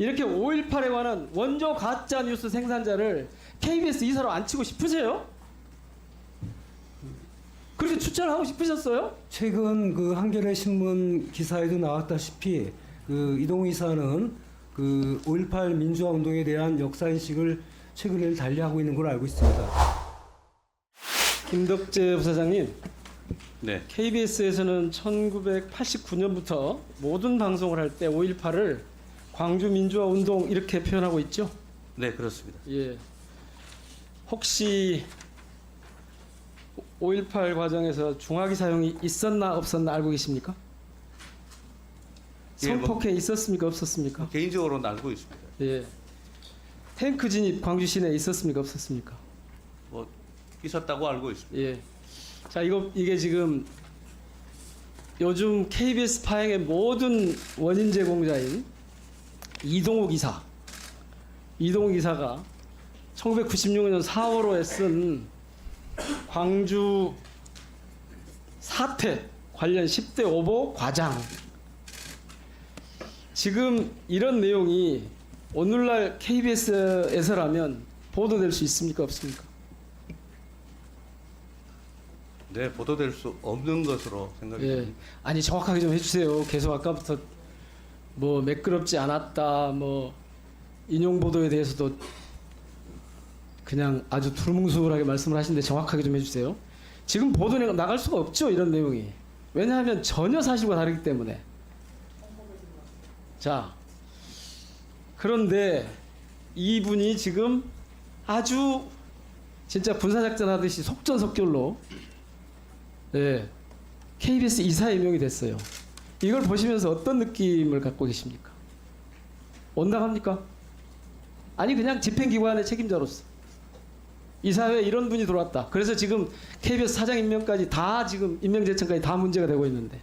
이렇게 5.18에 관한 원조 가짜 뉴스 생산자를 KBS 이사로 앉히고 싶으세요? 그렇게 추천을 하고 싶으셨어요? 최근 그 한겨레 신문 기사에도 나왔다시피 그 이동우 이사는 그 5.18 민주화 운동에 대한 역사 인식을 최근에 달리하고 있는 걸로 알고 있습니다. 김덕재 부사장님, 네, KBS에서는 1989년부터 모든 방송을 할 때 5.18을 광주 민주화 운동 이렇게 표현하고 있죠? 네 그렇습니다. 예. 혹시 5.18 과정에서 중화기 사용이 있었나 없었나 알고 계십니까? 예, 뭐- 성폭행 있었습니까 없었습니까? 개인적으로는 알고 있습니다. 예. 탱크 진입 광주 시내에 있었습니까 없었습니까? 뭐 있었다고 알고 있습니다. 예. 자, 이거 이게 지금 요즘 KBS 파행의 모든 원인 제공자인 이동욱 이사. 이동욱 이사가 1996년 4월호에 쓴 광주 사태 관련 10대 오보 과장. 지금 이런 내용이 오늘날 KBS에서라면 보도될 수 있습니까 없습니까? 네 보도될 수 없는 것으로 생각이 예. 됩니다. 아니 정확하게 좀 해주세요. 계속 아까부터 뭐 매끄럽지 않았다, 뭐 인용 보도에 대해서도 그냥 아주 두루뭉술하게 말씀을 하시는데 정확하게 좀 해주세요. 지금 보도에 나갈 수가 없죠 이런 내용이. 왜냐하면 전혀 사실과 다르기 때문에. 자, 그런데 이분이 지금 아주 진짜 군사작전 하듯이 속전속결로 예, KBS 이사 임명이 됐어요. 이걸 보시면서 어떤 느낌을 갖고 계십니까? 온당합니까? 아니 그냥 집행기관의 책임자로서 이 사회에 이런 분이 들어왔다. 그래서 지금 KBS 사장 임명까지 다 지금 임명 제청까지 다 문제가 되고 있는데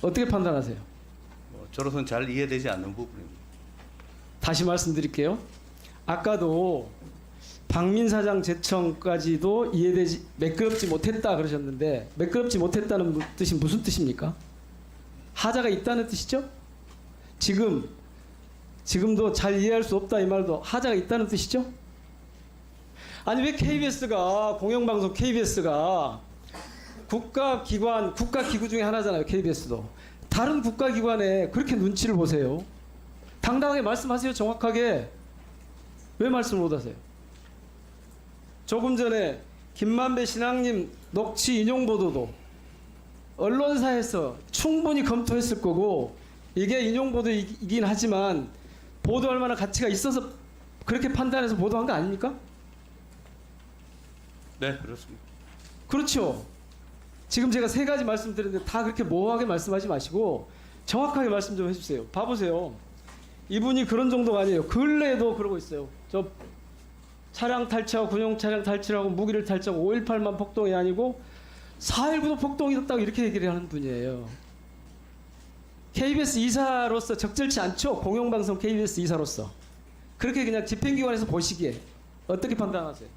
어떻게 판단하세요? 뭐 저로서는 잘 이해되지 않는 부분입니다. 다시 말씀드릴게요. 아까도 박민 사장 제청까지도 이해되지 매끄럽지 못했다 그러셨는데 매끄럽지 못했다는 무- 뜻이 무슨 뜻입니까? 하자가 있다는 뜻이죠? 지금 지금도 잘 이해할 수 없다 이 말도 하자가 있다는 뜻이죠? 아니 왜 KBS가 공영방송 KBS가 국가기관 국가기구 중에 하나잖아요 KBS도 다른 국가기관에 그렇게 눈치를 보세요. 당당하게 말씀하세요. 정확하게. 왜 말씀을 못하세요? 조금 전에 김만배 신앙님 녹취 인용 보도도 언론사에서 충분히 검토했을 거고 이게 인용 보도이긴 하지만 보도할 만한 가치가 있어서 그렇게 판단해서 보도한 거 아닙니까? 네 그렇습니다. 그렇죠. 지금 제가 세 가지 말씀드렸는데 다 그렇게 모호하게 말씀하지 마시고 정확하게 말씀 좀 해주세요. 봐보세요. 이분이 그런 정도가 아니에요. 근래에도 그러고 있어요. 저 차량 탈취하고 군용 차량 탈취하고 무기를 탈취하고 5.18만 폭동이 아니고 4.19도 폭동이 있었다고 이렇게 얘기를 하는 분이에요. KBS 이사로서 적절치 않죠? 공영방송 KBS 이사로서. 그렇게 그냥 집행기관에서 보시기에 어떻게 판단하세요?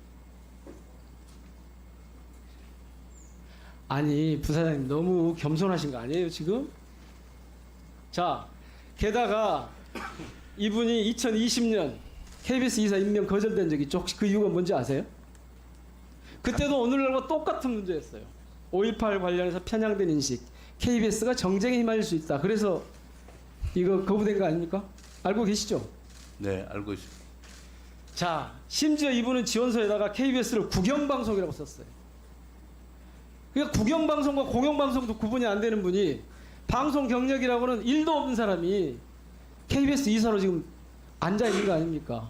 아니 부사장님 너무 겸손하신 거 아니에요 지금? 자 게다가 이분이 2020년 KBS 이사 임명 거절된 적이 있죠 혹시 그 이유가 뭔지 아세요? 그때도 오늘날과 똑같은 문제였어요 5.18 관련해서 편향된 인식 KBS가 정쟁에 휘말릴 수 있다 그래서 이거 거부된 거 아닙니까? 알고 계시죠? 네 알고 있습니다. 자, 심지어 이분은 지원서에다가 KBS를 국영방송이라고 썼어요. 그러니까 국영방송과 공영방송도 구분이 안 되는 분이 방송 경력이라고는 일도 없는 사람이 KBS 이사로 지금 앉아 있는 거 아닙니까?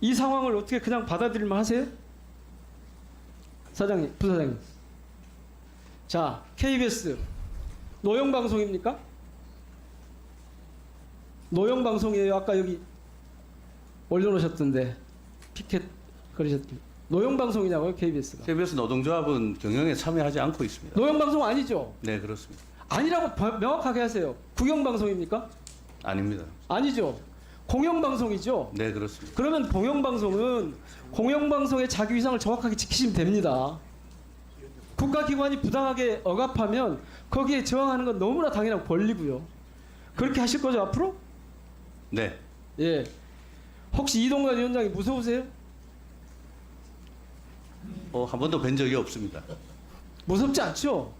이 상황을 어떻게 그냥 받아들일만 하세요? 사장님, 부사장님. 자, KBS 노영 방송입니까? 노영 방송이에요. 아까 여기 올려놓으셨던데 피켓 그러셨던데 노영 방송이냐고요 KBS가 KBS 노동조합은 경영에 참여하지 않고 있습니다. 노영 방송 아니죠 네 그렇습니다. 아니라고 바- 명확하게 하세요 국영 방송입니까 아닙니다. 아니죠 공영방송이죠 네 그렇습니다. 그러면 공영방송은 공영방송의 자기 위상을 정확하게 지키시면 됩니다 국가기관이 부당하게 억압하면 거기에 저항하는 건 너무나 당연한 권리고요 그렇게 하실 거죠 앞으로 네. 예. 혹시 이동관 위원장이 무서우세요? 어, 한 번도 뵌 적이 없습니다. 무섭지 않죠?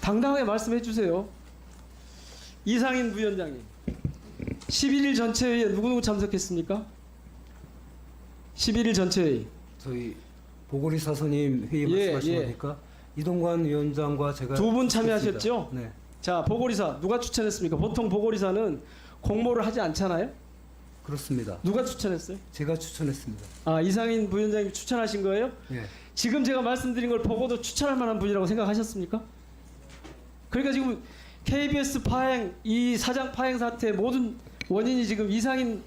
당당하게 말씀해 주세요. 이상인 부위원장님. 11일 전체회의에 누구누구 참석했습니까? 11일 전체회의. 저희 보고리 사서님 회의 예, 말씀하신 예. 겁니까? 이동관 위원장과 제가 두 분. 참여하셨죠? 네. 자, 보고리사 누가 추천했습니까? 보통 보고리사는 공모를 하지 않잖아요? 그렇습니다. 누가 추천했어요? 제가 추천했습니다. 아, 이상인 부위원장님 추천하신 거예요? 예. 지금 제가 말씀드린 걸 보고도 추천할 만한 분이라고 생각하셨습니까? 그러니까 지금 KBS 파행 이 사장 파행 사태의 모든 원인이 지금 이상인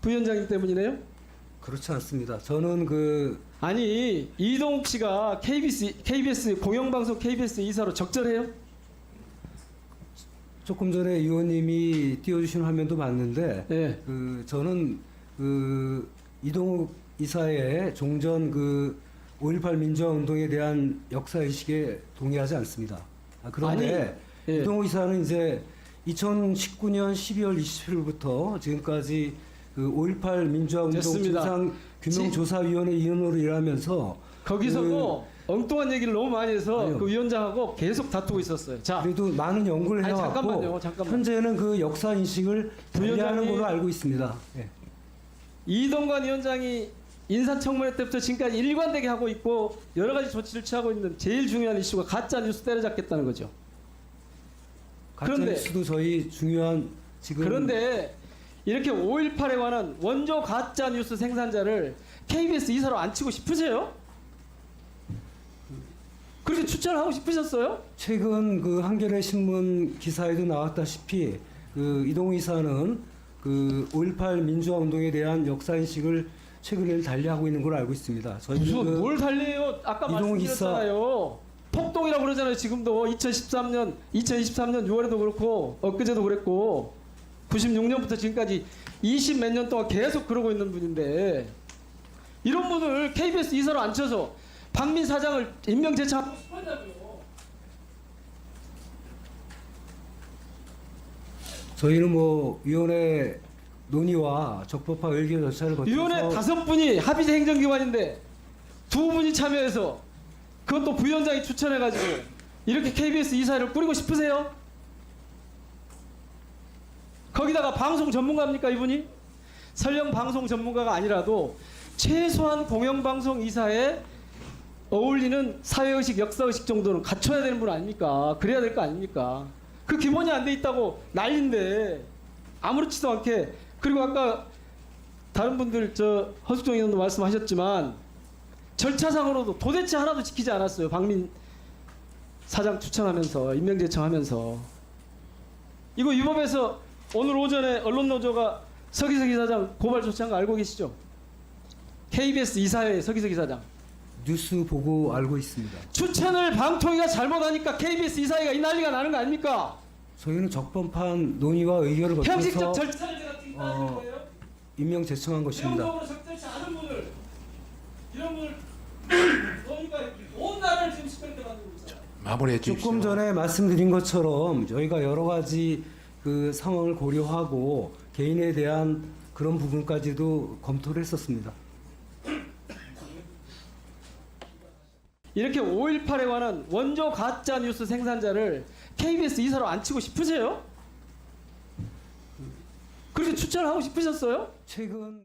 부위원장님 때문이네요. 그렇지 않습니다. 저는 그 아니 이동욱 씨가 KBS KBS 공영방송 KBS 이사로 적절해요? 조금 전에 의원님이 띄워주신 화면도 봤는데 예. 그 저는 그 이동욱 이사의 종전 그 5.18 민주화 운동에 대한 역사 의식에 동의하지 않습니다. 아, 그런데 아니, 예. 이동욱 이사는 이제 2019년 12월 27일부터 지금까지 그 5.18 민주화 운동 됐습니다. 진상 규명 조사위원회 위원으로 일하면서 거기서도 엉뚱한 얘기를 너무 많이 해서 그 아니요. 그 위원장하고 계속 다투고 있었어요. 자, 그래도 많은 연구를 아니, 해왔고 잠깐만요, 잠깐만. 현재는 그 역사 인식을 부위원장님- 걸로 알고 있습니다. 예. 이동관 위원장이 인사청문회 때부터 지금까지 일관되게 하고 있고 여러 가지 조치를 취하고 있는 제일 중요한 이슈가 가짜 뉴스 때려잡겠다는 거죠. 그런데- 가짜뉴스도 저희 중요한 지금 그런데 이렇게 5.18에 관한 원조 가짜 뉴스 생산자를 KBS 이사로 앉히고 싶으세요? 그렇게 추천하고 싶으셨어요? 최근 그 한겨레 신문 기사에도 나왔다시피 그 이동 이사는 그 5.18 민주화 운동에 대한 역사 인식을 최근에 달리하고 있는 걸로 알고 있습니다. 저희는 무슨 그 뭘 달래요? 아까 말씀드렸잖아요. 폭동이라고 그러잖아요. 지금도 2013년, 2023년 6월에도 그렇고 엊그제도 그랬고 96년부터 지금까지 20 몇 년 동안 계속 그러고 있는 분인데 이런 분을 KBS 이사로 앉혀서 박민 사장을 임명 싶었냐고요. 저희는 뭐 위원회 논의와 적법화 의견 절차를 거쳐서 위원회 다섯 분이 합의제 행정기관인데 두 분이 참여해서 그것도 부위원장이 추천해가지고 이렇게 KBS 이사를 꾸리고 싶으세요? 거기다가 방송 전문가입니까 이분이? 설령 방송 전문가가 아니라도 최소한 공영방송 이사에 어울리는 사회의식, 역사의식 정도는 갖춰야 되는 분 아닙니까? 그래야 될 거 아닙니까? 그 기본이 안 돼 있다고 난린데 아무렇지도 않게 그리고 아까 다른 분들 저 허숙정 의원도 말씀하셨지만 절차상으로도 도대체 하나도 지키지 않았어요. 박민 사장 추천하면서 임명 제청 하면서 이거 위법해서 오늘 오전에 언론노조가 서기석 이사장 고발 조치한 거 알고 계시죠? KBS 이사회 서기석 이사장 뉴스 보고 알고 있습니다. 추천을 방통위가 잘못하니까 KBS 이사회가 이 난리가 나는 거 아닙니까? 저희는 적법한 논의와 의견을 형식적 거쳐서 절차를 제가 따지는 어, 거예요. 임명 제청한 것입니다. 내용적으로 적절치 않은 분을 이런 분을 온 나라를 지금 시끄럽게 만들고 있잖아요. 마무리해 주십시오. 조금 전에 말씀드린 것처럼 저희가 여러 가지 그 상황을 고려하고 개인에 대한 그런 부분까지도 검토를 했었습니다. 이렇게 5.18에 관한 원조 가짜 뉴스 생산자를 KBS 이사로 앉히고 싶으세요? 그렇게 추천하고 싶으셨어요? 최근